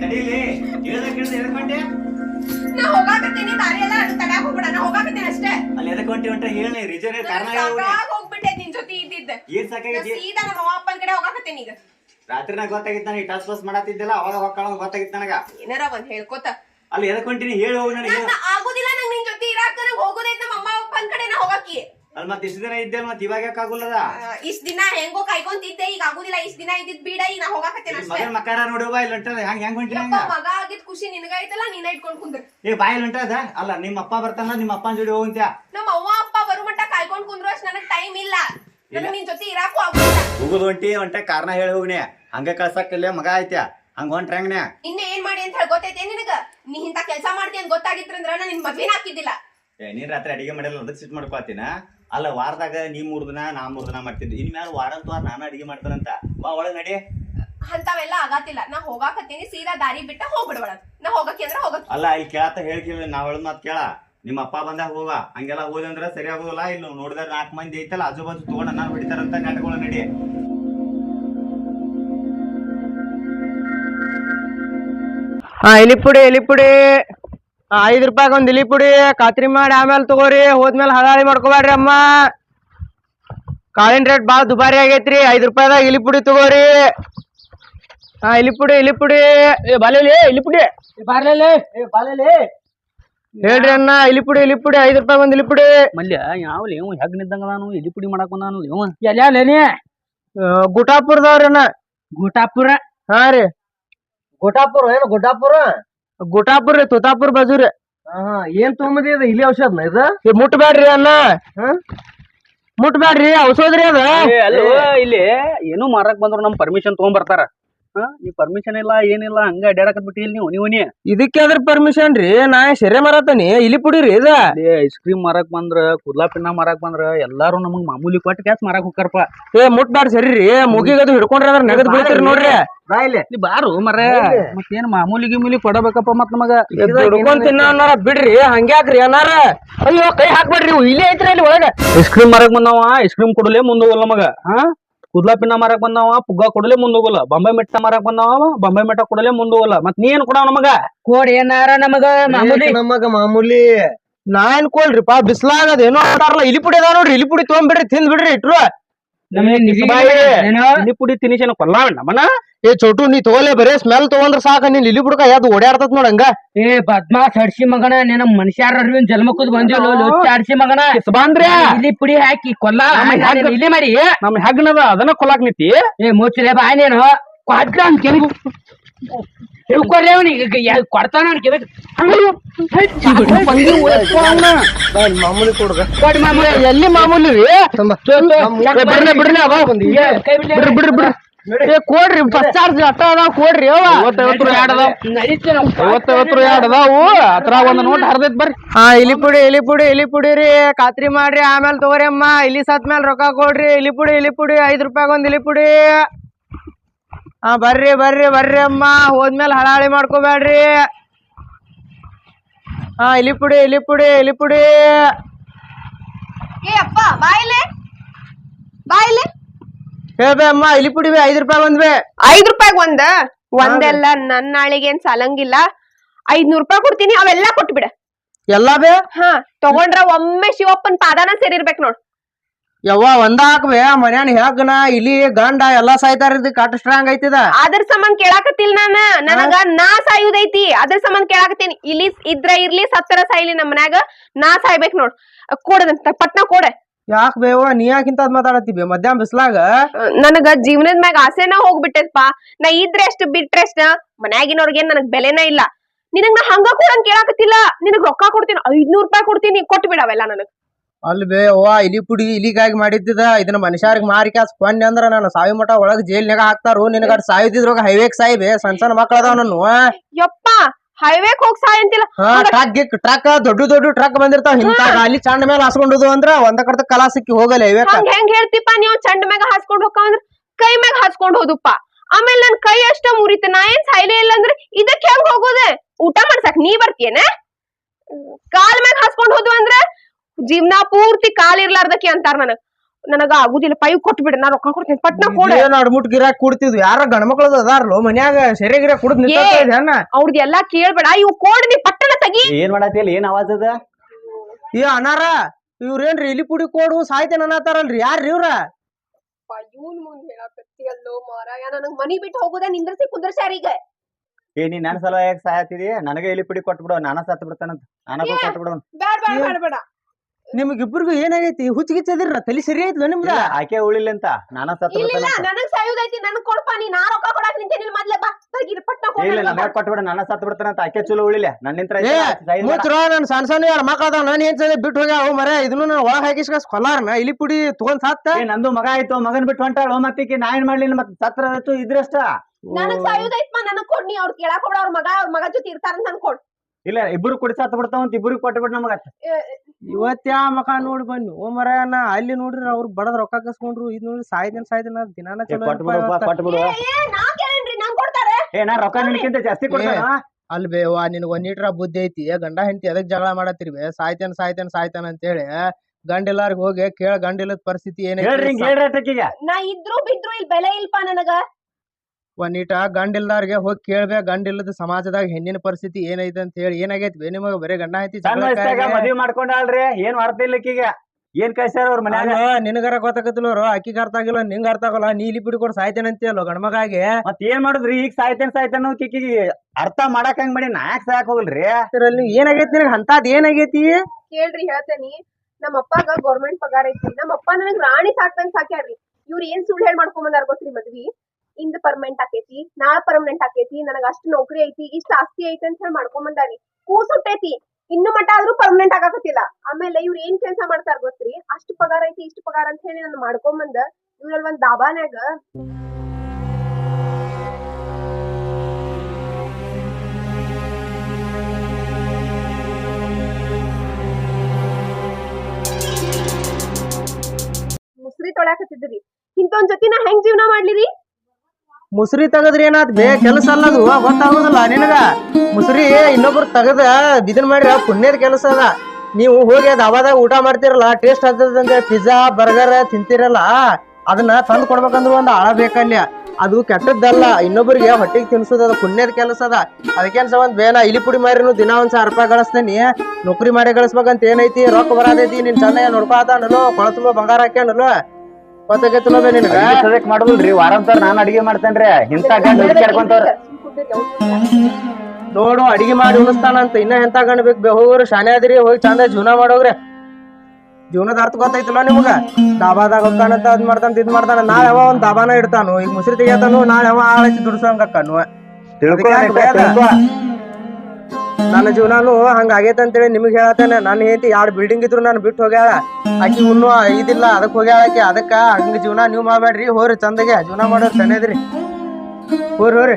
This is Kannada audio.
ತಡೀಲಿ ಹೇಳ್ದ ಕೇಳ್ದ ಎದಕ್ಕೊಂಡೆ ನಾ ಹೋಗಾಕತ್ತೀನಿ ದಾರಿ ಎಲ್ಲ ತಡ್ಯಾಕ ಹೋಗ್ಬೇಡ ನಾ ಹೋಗಾಕತ್ತೀನಿ ಅಷ್ಟೇ. ಅಲ್ಲಿ ಎದಕ್ಕೊಂಟಿ ಹೊಂಟ ಹೇಳಿ ರೀಸನ್ ಕಾರಣ ಹೇಳು ಸಾಕಾಗ್ ಹೋಗ್ಬಿಟ್ಟೆ ನಿನ್ ಜೊತೆ ಇದ್ದಿದ್ದೆ. ಏನ್ ನಾ ಸಾಕಾಗೈತಿ ಸೀದಾ ನಮ್ಮ ಅವ್ವ ಅಪ್ಪನ ಕಡೆ ಹೋಗಾಕತ್ತೀನಿ ಈಗ. ರಾತ್ರಿನಾಗ ಗೊತ್ತಾಗಿತ್ತು ನನಗೆ ಟಸ್ ಬಸ್ ಮಾಡತ್ತಿದ್ದಿಲ್ಲ ಅವಾಗ ಹೊಕ್ಕಾಳ ಗೊತ್ತಾಗಿತ್ತು ನನಗ. ಏನಾರ ಒಂದ್ ಹೇಳ್ಕೊತ. ಅಲ್ಲಿ ಎದಕ್ಕೊಂಟಿನಿ ಹೇಳಿ ಹೋಗು ನನಗೆ. ನನ್ನ ಆಗುದಿಲ್ಲ ನಂಗ್ ನಿನ್ ಜೊತೆ ಇರಾಕ ನಂಗ್ ಹೋಗೋದೈತ್ ನಮ್ಮ ಅಮ್ಮ ಅಪ್ಪನ ಕಡೆ ನಾ ಹೋಗಾಕಿ. ಅಲ್ಲಿ ಮತ್ತೆ ಇಷ್ಟು ದಿನ ಇದ್ದೆ ಮತ್ತೆ ಇವಾಗ ಯಾಕೆ ಆಗುಲ್ಲದ? ಇಷ್ಟ್ ದಿನ ಹೆಂಗೋ ಕಾಯ್ಕೊಂತಿದ್ದೆ ಈಗ ಆಗುದಿಲ್ಲ ಇಷ್ಟ್ ದಿನ ಇದ್ದಿದ್ ಬೀಡ ಈಗ ನಾ ಹೋಗಾಕತ್ತೇನೆ ಅಷ್ಟೇ. ಮಗನ ಮಕಾರ ನೋಡಿ ಬಾ ಇಲ್ಲಿ ಹೊಂಟದ ಹೆಂಗ್ ಹೆಂಗ್ ಹೊಂಟಿನ ಯಪ್ಪ ಮಗ ಆಗಿದ್ ಖುಷಿ ನಿನಗೈತಲ್ಲ ನೀನ ಇಟ್ಕೊಂಡ್ ಕುಂದ್ರ. ಏ ಬಾಯಿ ಹೊಂಟದ ಅಲ್ಲ ನಿಮ್ಮ ಅಪ್ಪ ಬರ್ತಾನ ನಿಮ್ಮ ಅಪ್ಪನ ಜೋಡಿ ಹೋಗಂತ್ಯ? ನಮ್ಮ ಅವ್ವ ಅಪ್ಪ ಬರು ಮಟ್ಟ ಕಾಯ್ಕೊಂಡ್ ಕುಂದ್ರು ಅಷ್ಟ್ ನನಗ್ ಟೈಮ್ ಇಲ್ಲ. ನನಗ್ ನಿನ್ ಜೊತೆ ಇರಾಕು ಆಗುದಿಲ್ಲ. ಹೋಗುದು ಹೊಂಟಿ ಹೊಂಟೆ ಕಾರಣ ಹೇಳಿ ಹೋಗ್ನೆ. ಹಂಗ ಕಳ್ಸಕ್ಕಿಲ್ಲ ಮಗ ಐತ್ಯ ಹಂಗ ಹೊಂಟ್ರ ಹೆಂಗ್ನೆ? ಇನ್ನ ಏನ್ ಮಾಡಿ ಅಂತ ಹೇಳಿ ಗೊತ್ತೈತೆ ನಿನಗ? ನೀ ಇಂತ ಕೆಲಸ ಮಾಡ್ತೀಯ ಅಂತ ಗೊತ್ತಾಗಿತ್ತಂದ್ರ ನಿನ್ ಮದ್ವೆನ ಹಾಕಿದ್ದಿಲ್ಲ. ಏ, ನೀನ್ ರಾತ್ರಿ ಅಡಿಗೆ ಮಾಡಿಲ್ಲ ಅದಕ್ಕೆ ಸಿಟ್ ಮಾಡ್ಕೊತೀನ ಅಲ್ಲ ವಾರದಾಗ ನೀ ಮೂರ್ ದಿನ ನಾ ಮೂರ್ ದಿನ ಮಾಡ್ತಿದ್ದೆ ಇನ್ ಮ್ಯಾಲ ವಾರಂತ ವಾರ ನಾನು ಅಡಿಗೆ ಮಾಡ್ತಾನಂತ. ಬಾ ಒಳಗ್ ನಡಿ. ಅಂತಾವೆಲ್ಲ ಆಗತ್ತಿಲ್ಲ. ನಾ ಹೋಗಾಕತ್ತೀನಿ ಸೀದಾ ದಾರಿ ಬಿಟ್ಟ ಹೋಗ್ಬಿಡ್ಬಳ ನಾ ಹೋಗಕ್ಕೆ ಅಂದ್ರೆ ಹೋಗಕ್ಕೆ. ಅಲ್ಲ ಇಲ್ಲಿ ಕೇಳತ್ತ ಹೇಳ್ಕಿಲ್ಲ ನಾ ಒಳಗ್ ಹೇಳದ್ ಮಾತ್ ಕೇಳ. ನಿಮ್ಮ ಅಪ್ಪ ಬಂದಾಗ ಹೋಗ. ಹಂಗೆಲ್ಲ ಹೋದಂದ್ರ ಸರಿ ಆಗೋದಿಲ್ಲ. ಇಲ್ಲಿ ನೋಡಿದ್ರೆ ನಾಲ್ಕು ಮಂದಿ ಐತಲ್ಲ ಆಜು ಬಾಜು ತಗೊಂಡ ನಾನು ಹೊಡಿತಾರಂತ ನಾಟಕಗಳ ನಡಿ. ಹಾ ಎಲಿಪುಡಿ ಎಲಿಪುಡೆ ಐದ್ ರೂಪಾಯಿಗೆ ಒಂದು ಇಲಿ ಪುಡಿ ಖಾತ್ರಿ ಮಾಡಿ ಆಮೇಲೆ ತಗೋರಿ ಹೋದ್ಮೇಲೆ ಹದಾಳಿ ಮಾಡ್ಕೋಬೇಡ್ರಿ ಅಮ್ಮ. ಕಾಳಿನ ರೇಟ್ ಭಾಳ ದುಬಾರಿ ಆಗೈತ್ರಿ ಐದು ರೂಪಾಯಿದಾಗ ಇಲಿ ಪುಡಿ ತಗೋರಿ. ಹಾ ಇಲಿ ಪುಡಿ ಇಲಿ ಪುಡಿ ಏ ಬಾಲೇಲಿ ಇಲಿ ಪುಡಿ ಬಾರ್ಲೇಲಿ ಏ ಬಾಲೇಲಿ. ಹೇಳ್ರಿ ಅಣ್ಣ ಇಲಿ ಪುಡಿ ಇಲಿ ಪುಡಿ ಐದು ರೂಪಾಯಿ ಒಂದು ಇಲಿ ಪುಡಿ ಮಲ್ಯ ಯಾವ ಹೆಗ್ ನಿದ್ದಂಗ ನಾನು ಇಲಿ ಪುಡಿ ಮಾಡಕ್ ಬಂದಾನು ಎಲ್ಲೇನಿ ಗುಟಾಪುರದವ್ರಿ ಅಣ್ಣ. ಗುಟಾಪುರ? ಹಾ ರೀ. ಗುಟಾಪುರ ಏನು ಗುಟಾಪುರ? ಗುಟಾಪುರ ರೀ ತುತಾಪುರ್ ಬಾಜು ರೀ ಏನ್ ತಗೊಂಬದಿ ಅದ? ಇಲ್ಲಿ ಔಷಧನ ಇದು? ಏ ಮುಟ್ಬ್ಯಾಡ್ರಿ ಅಣ್ಣ. ಮುಟ್ಬ್ಯಾಡ್ರಿ ಔಷಧ ಅದ. ಅಲ್ಲೋ ಇಲ್ಲಿ ಏನು ಮಾರಕ್ ಬಂದ್ರು ನಮ್ ಪರ್ಮಿಷನ್ ತಗೊಂಡ್ ಬರ್ತಾರ. ಹಾ ಈ ಪರ್ಮಿಷನ್ ಇಲ್ಲ ಏನಿಲ್ಲ ಹಂಗ ಅಡ್ಯಾಡಕ್ ಬಿಟ್ಟಿಲ್ ನೀವು ನೀವು ನೀ. ಇದಕ್ಕೆ ಅದ್ರ ಪರ್ಮಿಷನ್ ರೀ? ನಾ ಸೆರೆ ಮಾರತಾನಿ ಇಲ್ಲಿ ಪುಡಿ ರೀ ಇದ ಐಸ್ ಕ್ರೀಮ್ ಮಾರಕ್ ಬಂದ್ರ ಕುದ್ಲಾ ಪಿನ್ನ ಮಾರಕ್ ಬಂದ್ರ ಎಲ್ಲಾರು ನಮಗ್ ಮಾಮೂಲಿ ಕೊಟ್ಟು ಕ್ಯಾಸ್ ಮಾರಕ್ ಹೋಗ್ತಾರಪ್ಪ ಏ ಮುಟ್ಬ್ಯಾಡ ಸರಿ ರೀ. ಮುಗಿಗದು ಹಿಡ್ಕೊಂಡ್ರಿ ಅದ್ರ ನಗದ್ ಬೀಳ್ತೀರಿ ನೋಡ್ರಿ. ನೀ ಬಾರು ಮರ ಮತ್ತೇನ್ ಮಾಮೂಲಿ ಗಿಮೂಲಿ ಕೊಡಬೇಕಪ್ಪ ಮತ್ ನಮಗ. ಏ, ದುಡ್ಕೊಂಡ್ ತಿನ್ನ ಅನ್ನಾರ ಬಿಡ್ರಿ. ಹಂಗ್ಯಾಕ್ರಿ ಅನ್ನಾರ? ಅಯ್ಯೋ ಕೈ ಹಾಕ್ಬೇಡ್ರಿ. ಇಲ್ಲೇ ಐತ್ರಿ ಅಲ್ಲಿ ಒಳಗ. ಐಸ್ ಕ್ರೀಮ್ ಮಾರಕ್ ಬಂದವ. ಐಸ್ ಕ್ರೀಮ್ ಕೊಡಲೇ ಮುಂದೆ ನಮಗ. ಮಗ ಹಾ? ಕುದ್ಲಾ ಪಿನ್ನ ಮಾರಕ್ ಬಂದಾವ ಪುಗ್ಗ ಕೊಡಲೇ ಮುಂದ ಹೋಗಲ್ಲ ಬಾಂಬೆ ಮೆಟ್ಟ ಮಾರಕ್ ಬಂದಾವ ಬಾಂಬೆ ಮೆಟ್ಟ ಕೊಡಲೇ ಮುಂದ ಹೋಗಲ್ಲ ಮತ್ ನೀನ್ ಕೊಡ ಕೊಡವ ನಮಗ. ಕೋಡ್ ಏನಾರ ನಮಗ ಮಾಮೂಲಿ. ನಮಗ ಮಾಮೂಲಿ. ನಾ ಏನ್ ಕೋಲ್ರಿಪ್ಪ ಬಿಸ್ಲಾಗದ ಏನೋ ಅಂತಾರಲ್ಲ ಇಲಿ ಪುಡಿ ಅದಾವ ನೋಡ್ರಿ ಇಲಿ ಪುಡಿ ತಗೊಂಡ್ಬಿಡ್ರಿ ತಿಂದ್ ಬಿಡ್ರಿ ಇಟ್ರು. ಪುಡಿ ತಿನಿಸೇನ ಕೊಲ್ಲಾವಣ್ಣ ನಮ್ಮನ? ಏ ಚೋಟು ನೀ ತಗೋಲೆ ಬರೇ ಸ್ಮೆಲ್ ತಗೊಂಡ್ರ ಸಾಕ ನೀನ್ ಇಲ್ಲಿ ಬುಡ್ಕ ಯಾವ್ದು ಓಡಾಡ್ತತ್ ನೋಡಂಗ ಏ ಬದ್ಮಾಸ್ ಹಡ್ಸಿ ಮಗನ ನಿನ್ನ ಮನುಷ್ಯರ ಅರಿವಿನ ಜನ್ಮಕ್ಕದ್ ಬಂದಿಲ್ಲ ಹಡ್ಸಿ ಮಗನ. ಬಂದ್ರಿ ಇಲ್ಲಿ ಪುಡಿ ಹಾಕಿ ಕೊಲ್ಲ ಇಲ್ಲಿ ಮಾಡಿ ನಮ್ ಹೆಗ್ನದ ಅದನ್ನ ಕೊಲ್ಲಾಕ್ ನಿತಿ? ಏ ಮೋಚಿಲೆ ಬಾ ನೀನು. ಕೊಡ್ಲ ಅಂತ ತಿಳ್ಕೊರ್ಲಿ ಅವನಿಗೆ ಕೊಡ್ತಾನ ಅವ್ನಿಗೆ ಇದಕ್ಕೆ. ಮಾಮೂಲಿ ಕೊಡ್ಗ ಕೊಡ್ ಮಾಮೂಲಿ. ಎಲ್ಲಿ ಮಾಮೂಲಿ ರೀ? ಏ, ಬಿಡ್ರಿ ಬಿಡ್ರಿ ಅವ. ಬಿಡ್ರಿ ಬಿಡ್ರಿ ಬಿಡ್ರಿ. ಏ ಕೊಡ್ರಿ ಬಸ್ ಚಾರ್ಜ್ ಅಟ್ಟ ಅದಾವ ಕೊಡ್ರಿ ಅವ. ಐವತ್ತೈವತ್ತು ಎರಡ್ ಅದಾವ ನಡೀತೇನೆ ಅವ್ನ್ ಐವತ್ತೈವತ್ತು ಎರಡ್ ಅದಾವು. ಅದ್ರಾಗ ಒಂದ್ ನೋಟ್ ಹರ್ದೈತ್ ಬರ್ರಿ. ಹಾ ಇಲಿ ಪುಡಿ ಇಲಿ ಪುಡಿ ಇಲಿ ಪುಡಿ ರೀ. ಖಾತ್ರಿ ಮಾಡ್ರಿ. ಆಮೇಲೆ ತಗೋರಿ ಅಮ್ಮ. ಇಲಿ ಸತ್ ಮೇಲೆ ರೊಕ್ಕ ಕೊಡ್ರಿ. ಇಲಿ ಪುಡಿ ಇಲಿ ಪುಡಿ. ಐದ್ ರೂಪಾಯಿ ಒಂದ್ ಇಲಿ ಪುಡಿ. ಹಾ ಬರ್ರಿ ಬರ್ರಿ ಬರ್ರಿ ಅಮ್ಮ. ಹೋದ್ಮೇಲೆ ಹಳಾಳಿ ಮಾಡ್ಕೋಬೇಡ್ರಿ. ಹಾ ಇಲಿ ಪುಡಿ ಇಲಿ ಪುಡಿ ಇಲಿ ಪುಡಿ. ಏ ಅಪ್ಪ ಬಾಯಿಲೆ ಬಾಯಿಲೆ ಏ ಬೇ ಅಮ್ಮ ಇಲಿ ಪುಡಿ ಬೇ ಐದ್ ರೂಪಾಯಿ ಒಂದ್ ಬೇ. ಐದ್ ರೂಪಾಯಿಗ್ ಒಂದ? ಒಂದೆಲ್ಲ ನನ್ನ ನಾಳಿಗೆ ಏನ್ ಸಾಲಂಗಿಲ್ಲ. ಐದ್ನೂರ್ ರೂಪಾಯಿ ಕೊಡ್ತೀನಿ ಅವೆಲ್ಲಾ ಕೊಟ್ಬಿಡ. ಎಲ್ಲಾ ಬೇ? ಹಾ ತಗೊಂಡ್ರ ಒಮ್ಮೆ ಶಿವಪ್ಪನ್ ಪಾದಾನ ಸೇರಿರ್ಬೇಕ್ ನೋಡ್. ಯವ್ವ ಒಂದ ಹಾಕ್ಬೇ ಮನ್ಯಾನ ಹೆಗ್ನ ಇಲಿ ಗಂಡ ಎಲ್ಲಾ ಸಾಯ್ತಾರ ಇದಕ್ ಅಟ್ ಸ್ಟ್ರಾಂಗ್ ಐತಿದ. ಅದ್ರ ಸಂಬಂಧ ಕೇಳಾಕತಿಲ್ ನಾನ? ನನಗ ನಾ ಸಾಯುದೈತಿ. ಅದ್ರ ಸಂಬಂಧ ಕೇಳಾಕತ್ತೀನಿ. ಇಲ್ಲಿ ಇದ್ರ ಇರ್ಲಿ ಸತ್ತರ ಸಾಯ್ಲಿ ನಮ್ ಮನ್ಯಾಗ ನಾ ಸಾಯ್ಬೇಕ್ ನೋಡ್. ಕೊಡದಂತ ಪಟ್ನ ಕೊಡ. ಯಾಕ ಬೇವ ನೀ ಯಾಕಿಂತ ಮಾತಾಡತ್ತಿ ಬೇ ಮಧ್ಯಾಹ್ನ ಬಿಸ್ಲಾಗ? ನನಗ ಜೀವನದ ಮ್ಯಾಗ ಆಸೆನ ಹೋಗ್ಬಿಟ್ಟೆಪ್ಪ ನಾ ಇದ್ರೆ ಅಷ್ಟ ಬಿಟ್ರೆ ಎಷ್ಟ ಮನ್ಯಾಗಿನವ್ರಿಗೇನ್ ನನಗ್ ಬೆಲೆನ ಇಲ್ಲ. ನಿನಗ್ ನಾ ಹಂಗ ಕೂಡ ಕೇಳಾಕತ್ತಿಲ್ಲ. ನಿನಗ್ ರೊಕ್ಕ ಕೊಡ್ತೀನಿ ಐದ್ನೂರ್ ರೂಪಾಯಿ ಕೊಡ್ತೀನಿ ಕೊಟ್ಟು ಬಿಡವೆಲ್ಲ ನನಗ್. ಅಲ್ಲಿ ಬೇ ಅವ್ವ ಇಲಿ ಪುಡಿ ಇಲಿಗಾಗಿ ಮಾಡಿದ್ದ ಇದನ್ನ ಮನುಷ್ಯರಿಗೆ ಮಾರಿ ಕ್ಯಾಸ್ ಕೊಂಡಿ ಅಂದ್ರ ನಾನು ಸಾವಿ ಮಠ ಒಳಗ್ ಜೈಲ್ನಾಗ ಹಾಕ್ತಾರು. ನಿನಗ ಸಾಯ್ದಿದ್ರೊಳಗ ಹೈವೇಗ್ ಸಾಯಿ ಬೇ ಸಣ್ಣ ಸಣ್ಣ ಮಕ್ಳ ಅದಾವ ನಾನು ಯಪ್ಪ ಹೈವೇಕ್ ಹೋಗ್ ಸಾಯ್ ಅಂತಿಲ್ಲ. ಹಾ ಟ್ರಕ್ ಗಿಕ್ ಟ್ರಕ್ ದೊಡ್ಡ ದೊಡ್ಡ ಟ್ರಕ್ ಬಂದಿರ್ತಾವ. ಹಿಂತಾಗ ಅಲ್ಲಿ ಚಂಡ ಮೇಲೆ ಹಾಸ್ಕೊಂಡುದು ಅಂದ್ರ ಒಂದ ಕಡೆ ಕಲಾ ಸಿಕ್ಕಿ ಹೋಗಲ್ಲ ಹೈವೇಕ ಹಂಗ ಹೆಂಗ್ ಹೇಳ್ತಿಪ್ಪ ನೀವು ಚಂಡ ಮ್ಯಾಗ ಹಾಸ್ಕೊಂಡ್ ಹೋಗ ಅಂದ್ರ ಕೈ ಮ್ಯಾಗ ಹಾಸ್ಕೊಂಡ್ ಹೋದಪ್ಪ ಆಮೇಲೆ ನನ್ ಕೈ ಅಷ್ಟ ಮುರಿತ ನಾ ಏನ್ ಸಾಯ್ಲೇ ಇಲ್ಲ ಅಂದ್ರೆ ಇದಕ್ ಹೆಂಗ್ ಹೋಗೋದೆ? ಊಟ ಮಾಡ್ಸಕ್ ನೀ ಬರ್ತೀಯನ? ಕಾಲ್ ಮ್ಯಾಗ ಹಾಸ್ಕೊಂಡ್ ಹೋದ್ವು ಅಂದ್ರ ಜೀವನ ಪೂರ್ತಿ ಕಾಲಿರ್ಲಾರ್ದಕ್ಕೆ ಅಂತಾರ ನನಗ್. ನನಗ ಆಗುದಿಲ್ಲ ಪೈ ಕೊಟ್ಬಿಡ ನಾ ರೊಕ್ಕ ಕೊಡ್ತೀನಿ ಪಟ್ನ ಕೊಡ. ಏನ್ ಅಡ್ಮುಟ್ ಗಿರಾಕ್ ಕುಡ್ತಿದ್ವಿ ಯಾರ ಗಂಡ ಮಕ್ಳದ ಅದಾರ್ಲೋ ಮನ್ಯಾಗ ಸೆರೆ ಗಿರ ಕುಡ್ದ್ ನಿಂತ ಅವ್ರದ್ದು ಎಲ್ಲಾ ಕೇಳ್ಬೇಡ ಇವ್ ಕೋಡ್ ನೀ ಪಟ್ಟಣ ತಗಿ. ಏನ್ ಮಾಡತ್ತಿಲ್ಲ ಏನ್ ಆವಾಜ್ ಅದ? ಈ ಅನಾರ ಇವ್ರೇನ್ರಿ ಇಲಿ ಪುಡಿ ಕೋಡು ಸಾಯ್ತೇನ ಅನ್ನತಾರಲ್ರಿ ಯಾರ್ರಿ ಇವ್ರ? ಇವ್ನ ಮುಂದ್ ಹೇಳಾಕತ್ತಿ ಅಲ್ಲೋ ಮಾರಾಯ ನನಗ್ ಮನಿ ಬಿಟ್ಟು ಹೋಗೋದೇ ನಿಂದ್ರಸಿ ಕುಂದ್ರಸ್ಯಾರ ಈಗ ಏ ನೀ ನನ್ ಸಲ ಯಾಕೆ ಸಾಯತ್ತಿದಿ ನನಗೆ ಇಲಿ ಪುಡಿ ಕೊಟ್ಬಿಡು ನಾನ ಸತ್ ಬಿಡ್ತಾನಂತ ನನಗೂ ಕೊಟ್ಬಿಡು ಬೇಡ ನಿಮ್ಗಿಬ್ರಿಗೂ ಏನಾಗೈತಿ? ಹುಚ್ಚಿಗಿಚ್ಚದಿರ ತಲಿ ಸರಿ ಆಯ್ತು ನಿಮ್ದ? ಆಕೆ ಉಳಿಲ್ಲ ಅಂತ. ನಾನ ಸತ್ ಇಲ್ಲ ನನಗ್ ಸಾಯುದೈತಿ ನನಗ್ ಕೊಡ್ಪ ನೀ ನಾ ರೊಕ್ಕ ಕೊಡಾಕ್ ನಿಂತೇನಿಲ್ಲ ಮೊದ್ಲೇ ಬಾ ತೆಗೀರಿ ಪಟ್ನ ಇಲ್ಲ ನನಗ ಕೊಟ್ಬಿಡು? ನಾನ ಸತ್ ಬಿಡ್ತಾನಂತ ಆಕೆ ಚಲೋ ಉಳಿಲ್ಲ ನನ್ನಿಂತ್ರ ಮೂತ್ರ ನನ್ ಸಣ್ಣ ಸಣ್ಣ ಯಾರ ಮಕ್ಳ ಅದಾವ ನಾನು ಏನ್ ಸರಿ ಬಿಟ್ಟು ಹೋಗ್ಯಾವ ಮರ ಇದನ್ನು ನಾನು ಒಳಗ್ ಹಾಕಿಸ್ಕಸ್ ಕೊಲ್ಲಾರನ? ಇಲಿ ಪುಡಿ ತಗೊಂಡ್ ಸಾತ್ತ ಏ ನಂದು ಮಗ ಆಯ್ತು ಮಗನ್ ಬಿಟ್ಟು ಹೊಂಟಾಳ ಮತ್ತಿಕ್ಕೆ ನಾ ಏನ್ ಮಾಡ್ಲಿಲ್ಲ ಮತ್ ಸತ್ರ ಇದ್ರಷ್ಟ ನನಗ್ ಸಾಯುದೈತ್ಪ ನನಗ್ ಕೊಡ್ ನೀ ಅವ್ರ ಕೇಳಾಕ್ ಹೋಗ್ಬಿಡ ಅವ್ರ ಮಗ ಅವ್ರ ಮಗ ಜೊತೆ ಇರ್ತಾರ ನನ್ ಕೊಡ್. ಇಲ್ಲ ಇಬ್ರು ಕುಡಿ ಸತ್ ಬಿಡ್ತಾವಂತ ಇಬ್ರು ಕೊಟ್ಬಿಡ್ ನಮಗ. ಇವತ್ತ್ಯಾ ಮಕ ನೋಡಿ ಬನ್ನಿ. ಓ ಮರ ನಾ ಅಲ್ಲಿ ನೋಡ್ರಿ ಅವ್ರು ಬಡದ್ ರೊಕ್ಕ ಕಸ್ಕೊಂಡ್ರು ಇದ್ ನೋಡ್ರಿ ಸಾಯ್ದೇನ್ ಸಾಯ್ದೇನ ದಿನಾನ ಚಲೋ ಜಾಸ್ತಿ ಅಲ್ಲಿ ಬೇವ ನಿನ್ ಒಂದ್ ನೀಟ್ರ ಬುದ್ಧಿ ಐತಿ. ಗಂಡ ಹೆಂಡತಿ ಎದಕ್ ಜಗಳ ಮಾಡತ್ತಿರಿ ಬೇ? ಸಾಯ್ತೇನ್ ಸಾಯ್ತೇನ್ ಸಾಯ್ತೇನ್ ಅಂತ ಹೇಳಿ ಗಂಡ ಎಲ್ಲಾರ್ಗ ಹೋಗಿ ಕೇಳ ಗಂಡ ಇಲ್ಲದ ಪರಿಸ್ಥಿತಿ ಏನೇ ನಾ ಇದ್ರು ಬಿದ್ರು ಇಲ್ಲಿ ಬೆಲೆ ಇಲ್ಪ ನನಗ? ಒಂದ್ ನೀಟ ಗಂಡ ಇಲ್ದಾರ್ಗೆ ಹೋಗಿ ಕೇಳ್ಬೇ ಗಂಡ ಇಲ್ಲದ ಸಮಾಜದಾಗ ಹೆಣ್ಣಿನ ಪರಿಸ್ಥಿತಿ ಏನೈತೆ ಅಂತ ಹೇಳಿ ಏನಾಗೈತಿ? ನಿಮಗ ಬರೇ ಗಂಡ ಐತಿ ಸಣ್ಣ ವಯಸ್ಸಾಗ ಮದ್ವಿ ಮಾಡ್ಕೊಂಡಾಳ್ರಿ ಏನ್ ಮಾಡ್ತಿಲ್ಲ ಈಕಿಗೆ ಏನ್ ಕಳ್ಸ್ಯಾರ ಅವ್ರ ಮನ್ಯಾಗ? ನಿನಗರ ಅವ್ರು ಅಕ್ಕಿಗೆ ಅರ್ಥ ಆಗಿಲ್ಲ ನಿಂಗ ಅರ್ಥ ಆಗಲ್ಲ ನೀಲಿ ಇಲ್ಲಿ ಬಿಡಿ ಕೊಡ್ ಸಾಯ್ತೇನೆ ಅಂತೀಯಲ್ಲ ಗಂಡ್ಮಗಾಗಿ ಮತ್ ಏನ್ ಮಾಡುದ್ರಿ? ಈಗ ಸಾಯ್ತೇನೆ ಸಾಯ್ತೇನ ಕಿಕ್ಕಿಗೆ ಅರ್ಥ ಮಾಡಕ್ ಹಂಗ್ ಮಾಡಿ ನಾ ಯಾಕೆ ಸಾಯಕ್ ಹೋಗಲ್ರಿ. ಇದ್ರಲ್ಲಿ ಏನಾಗೈತಿ ನಿನಗ? ಅಂತದ್ ಏನಾಗೈತಿ? ಕೇಳ್ರಿ ಹೇಳ್ತೇನಿ. ನಮ್ಮ ಅಪ್ಪಾಗ ಗೌರ್ಮೆಂಟ್ ಪಗಾರ ಐತಿ ನಮ್ಮ ಅಪ್ಪ ನನಗ್ ರಾಣಿ ಸಾಕ್ತಂಗ್ ಸಾಕ್ಯಾರ್ರಿ. ಇವ್ರ ಏನ್ ಸುಳ್ಳು ಹೇಳ್ ಮಾಡ್ಕೊಂಡ್ ಬಂದಾರ ಗೊತ್ತ್ರಿ ಮದ್ವಿ? ಇಂದ್ ಪರ್ಮನೆಂಟ್ ಆಕೇತಿ, ನಾಳೆ ಪರ್ಮನೆಂಟ್ ಆಕೇತಿ, ನನಗ ಅಷ್ಟ್ ನೌಕರಿ ಐತಿ, ಇಷ್ಟ ಆಸ್ತಿ ಐತಿ ಅಂತ ಹೇಳಿ ಮಾಡ್ಕೊಂಡ್ ಬಂದಾರಿ. ಕೂಸುಟ್ಟೈತಿ, ಇನ್ನು ಮಟ್ಟ ಆದ್ರೂ ಪರ್ಮನೆಂಟ್ ಆಗಾಕತ್ತಿಲ್ಲ. ಆಮೇಲೆ ಇವ್ರು ಏನ್ ಕೆಲಸ ಮಾಡ್ತಾರ ಗೊತ್ತ್ರಿ? ಅಷ್ಟ್ ಪಗಾರ ಐತಿ, ಇಷ್ಟ್ ಪಗಾರ ಅಂತ ಹೇಳಿ ನಾನು ಮಾಡ್ಕೊಂಡ್ ಬಂದ, ಇವ್ರಲ್ಲಿ ಒಂದ್ ದಾಬಾನ್ಯಾಗ ಮುಸ್ರಿ ತೊಳ್ಯಾಕತ್ತಿದ್ರಿ ಇಂತೊಂದ್ ಜೊತೆ ನಾ ಹೆಂಗ್ ಜೀವನ ಮಾಡ್ಲಿರಿ? ಮುಸ್ರಿ ತೆಗದ್ರ ಏನಾದ್ ಬೇ ಕೆಲಸ ಅಲ್ಲದು? ಗೊತ್ತಾಗುದಿಲ್ಲ ನಿನಗ. ಮುಸ್ರಿ, ಇನ್ನೊಬ್ರು ತೆಗದ ಇದನ್ ಮಾಡಿರ ಪುಣ್ಯದ ಕೆಲಸ ಅದ. ನೀವು ಹೋಗಿ ಅದ್ ಅವಾದಾಗ ಊಟ ಮಾಡ್ತಿರಲ್ಲ ಟೇಸ್ಟ್ ಆಗ್ತದಂತೆ ಪಿಜ್ಜಾ ಬರ್ಗರ್ ತಿಂತಿರಲ್ಲ, ಅದನ್ನ ತಂದು ಕೊಡ್ಬೇಕಂದ್ರ ಒಂದ್ ಆಳ ಬೇಕಲ್ಲ ಅದು ಕೆಟ್ಟದ್ದಲ್ಲ ಇನ್ನೊಬ್ಬರಿಗೆ ಹೊಟ್ಟಿಗೆ ತಿನ್ಸೋದು ಅದ ಪುಣ್ಯದ ಕೆಲಸ ಅದ. ಅದಕ್ಕೇನ್ ಸಂಬಂಧ? ಬೇನ ಇಲಿ ಪುಡಿ ಮಾರಿನು ದಿನ ಒಂದ್ ಸಾವಿರ ರೂಪಾಯಿ ಗಳಿಸ್ತೇನಿ. ನೌಕರಿ ಮಾಡಿ ಗಳಿಸ್ಬೇಕಂತ ಏನೈತಿ? ರೊಕ್ಕ ಬರತೈತಿ, ನಿನ್ ಚೆನ್ನಾಗಿ ನೋಡ್ಕೊತಾನಲ್ಲೋ ಕೊಳ ತುಂಬ ಬಂಗಾರ ಹಾಕ್ಯಾನಲ್ಲೋ. ಗೊತ್ತಾಗೈತಲ್ಲ ಬೇ ನಿನಗ? ಸದಕ್ ವಾರಂತಾರ ನಾನ್ ಅಡಿಗೆ ಮಾಡ್ತೇನ್ರಿ. ಇಂತ ಗಂಡ ಹುಡುಕ್ಯಾಡ್ಕೊಂತವ್ರ ನೋಡು ಅಡಿಗೆ ಮಾಡಿ ಉಣಿಸ್ತಾನಂತ ಇನ್ನ ಎಂತ ಗಂಡ ಬೇಕು? ಹೋಗ್ರಿ ಶಾನೆ ಅದಿರಿ ಹೋಗಿ ಚಂದ ಜೀವನ ಮಾಡೋಗ್ರಿ. ಜೀವನದ ಅರ್ಥ ಗೊತ್ತಾಯ್ತಲ್ಲ ನಿಮ್ಗ? ದಾಬಾದಾಗ ಹೋಗ್ತಾನಂತ ಅದ್ ಮಾಡ್ತಾನ ಇದ್ ಮಾಡ್ತಾನ ನಾಳೆ ಯಾವ ಒಂದ್ ದಾಬಾನ ಇಡ್ತಾನು ಈಗ ಮುಸ್ರಿ ತೆಗಿತಾನು ನಾಳೆ ಯಾವ ಆಳಚಿ ದುಡ್ಸಂಗ ಕಣ್ಣು ತಿಳ್ಕೊ. ನನ್ನ ಜೀವನಾನು ಹಂಗ ಅಂತೇಳಿ ನಿಮ್ಗೆ ಹೇಳತ್ತೇನೆ. ನನ್ನ ಹೆಂಡತಿ ಎರಡು ಬಿಲ್ಡಿಂಗ್ ಇದ್ರು ನಾನು ಬಿಟ್ಟು ಹೋಗ್ಯಾಳ. ಆಕಿ ಇನ್ನೂ ಇದಿಲ್ಲ ಅದಕ್ಕೆ ಹೋಗ್ಯಾಳ ಆಕಿ. ಅದಕ್ಕ ಹಂಗ ಜೀವನ ನೀವು ಮಾಡ್ಬೇಡ್ರಿ ಹೋರಿ ಚಂದಗೆ ಜೀವನ ಮಾಡೋರು ಚೆನ್ನಾಗಿದ್ರಿ ಹೋರಿ ಹೋರಿ.